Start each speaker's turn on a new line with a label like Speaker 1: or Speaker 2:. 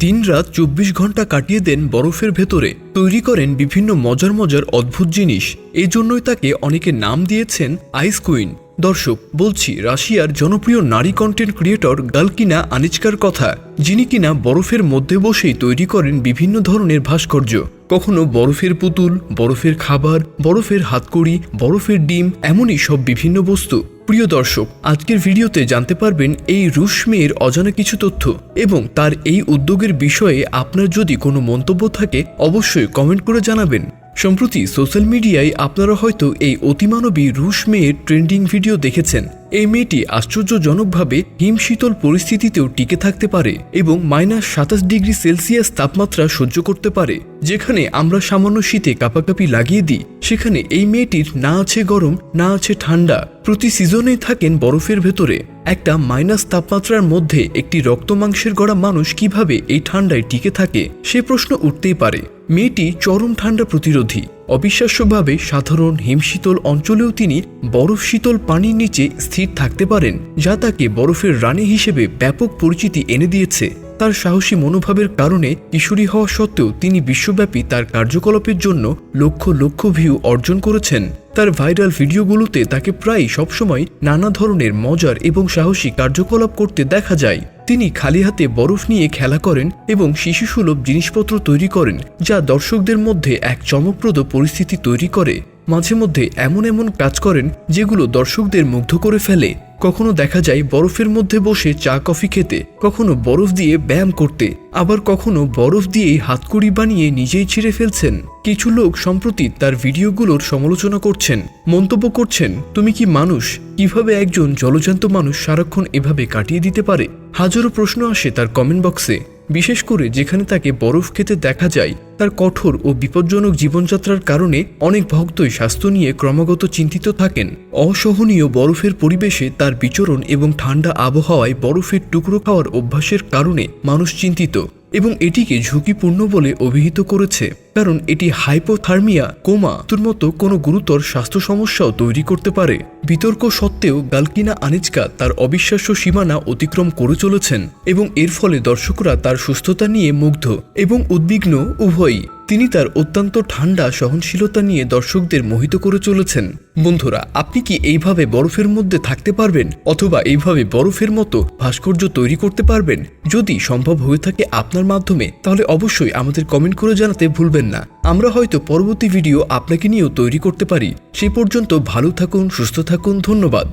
Speaker 1: দিনরাত চব্বিশ ঘণ্টা কাটিয়ে দেন বরফের ভেতরে। তৈরি করেন বিভিন্ন মজার মজার অদ্ভুত জিনিস। এই জন্যই তাকে অনেকে নাম দিয়েছেন আইস কুইন দর্শক, বলছি, রাশিয়ার জনপ্রিয় নারী কন্টেন্ট ক্রিয়েটর গালকিনা আনিচকার কথা, যিনি কিনা বরফের মধ্যে বসেই তৈরি করেন বিভিন্ন ধরনের ভাস্কর্য। কখনো বরফের পুতুল, বরফের খাবার, বরফের হাতকড়ি, বরফের ডিম, এমনই সব বিভিন্ন বস্তু। প্রিয় দর্শক, আজকের ভিডিওতে জানতে পারবেন এই রুশ মেয়ের অজানা কিছু তথ্য এবং তার এই উদ্যোগের বিষয়ে আপনার যদি কোনো মন্তব্য থাকে, অবশ্যই কমেন্ট করে জানাবেন। সম্প্রতি সোশ্যাল মিডিয়ায় আপনারা হয়তো এই অতিমানবী রুশ মেয়ের ট্রেন্ডিং ভিডিও দেখেছেন। এই মেয়েটি আশ্চর্যজনকভাবে হিমশীতল পরিস্থিতিতেও টিকে থাকতে পারে এবং মাইনাস সাতাশ ডিগ্রি সেলসিয়াস তাপমাত্রা সহ্য করতে পারে, যেখানে আমরা সামান্য শীতে কাপাকাপি লাগিয়ে দিই। সেখানে এই মেয়েটির না আছে গরম, না আছে ঠান্ডা, প্রতি সিজনেই থাকেন বরফের ভেতরে। একটা মাইনাস তাপমাত্রার মধ্যে একটি রক্ত মাংসের গড়া মানুষ কীভাবে এই ঠান্ডায় টিকে থাকে, সে প্রশ্ন উঠতেই পারে। মেয়েটি চরম ঠান্ডা প্রতিরোধী। অবিশ্বাস্যভাবে সাধারণ হিমশীতল অঞ্চলেও তিনি বরফ শীতল পানির নিচে স্থির থাকতে পারেন, যা তাকে বরফের রানী হিসেবে ব্যাপক পরিচিতি এনে দিয়েছে। তার সাহসী মনোভাবের কারণে কিশোরী হওয়া সত্ত্বেও তিনি বিশ্বব্যাপী তার কার্যকলাপের জন্য লক্ষ লক্ষ ভিউ অর্জন করেছেন। তার ভাইরাল ভিডিওগুলোতে তাকে প্রায় সবসময় নানা ধরনের মজার এবং সাহসী কার্যকলাপ করতে দেখা যায়। তিনি খালি হাতে বরফ নিয়ে খেলা করেন এবং শিশুসুলভ জিনিসপত্র তৈরি করেন, যা দর্শকদের মধ্যে এক চমকপ্রদ পরিস্থিতি তৈরি করে। মাঝে মধ্যে এমন এমন কাজ করেন, যেগুলো দর্শকদের মুগ্ধ করে ফেলে। কখনো দেখা যায় বরফের মধ্যে বসে চা কফি খেতে, কখনো বরফ দিয়ে ব্যায়াম করতে, আবার কখনো বরফ দিয়েই হাতকড়ি বানিয়ে নিজেই ছিঁড়ে ফেলছেন। কিছু লোক সম্প্রতি তার ভিডিওগুলোর সমালোচনা করছেন, মন্তব্য করছেন, তুমি কি মানুষ? কীভাবে একজন জলজান্ত মানুষ সারাক্ষণ এভাবে কাটিয়ে দিতে পারে? হাজারো প্রশ্ন আসে তার কমেন্ট বক্সে বিশেষ করে যেখানে তাকে বরফ খেতে দেখা যায় তার কঠোর ও বিপজ্জনক জীবনযাত্রার কারণে অনেক ভক্তই স্বাস্থ্য নিয়ে ক্রমাগত চিন্তিত থাকেন। অসহনীয় বরফের পরিবেশে তার বিচরণ এবং ঠান্ডা আবহাওয়ায় বরফের টুকরো খাওয়ার অভ্যাসের কারণে মানুষ চিন্তিত এবং এটিকে ঝুঁকিপূর্ণ বলে অভিহিত করেছে। কারণ এটি হাইপোথার্মিয়া, কোমা, তোর মতো কোনো গুরুতর স্বাস্থ্য সমস্যাও তৈরি করতে পারে। বিতর্ক সত্ত্বেও গালকিনা আনিচকা তার অবিশ্বাস্য সীমানা অতিক্রম করে চলেছেন এবং এর ফলে দর্শকরা তার সুস্থতা নিয়ে মুগ্ধ এবং উদ্বিগ্ন উভয়ই তিনি তার অত্যন্ত ঠান্ডা সহনশীলতা নিয়ে দর্শকদের মোহিত করে চলেছেন। বন্ধুরা, আপনি কি এইভাবে বরফের মধ্যে থাকতে পারবেন অথবা এইভাবে বরফের মতো ভাস্কর্য তৈরি করতে পারবেন? যদি সম্ভব হয়ে থাকে আপনার মাধ্যমে, তাহলে অবশ্যই আমাদের কমেন্ট করে জানাতে ভুলবেন না। আমরা হয়তো পরবর্তী ভিডিও আপনাকে নিয়েও তৈরি করতে পারি। সে পর্যন্ত ভালো থাকুন, সুস্থ থাকুন, ধন্যবাদ।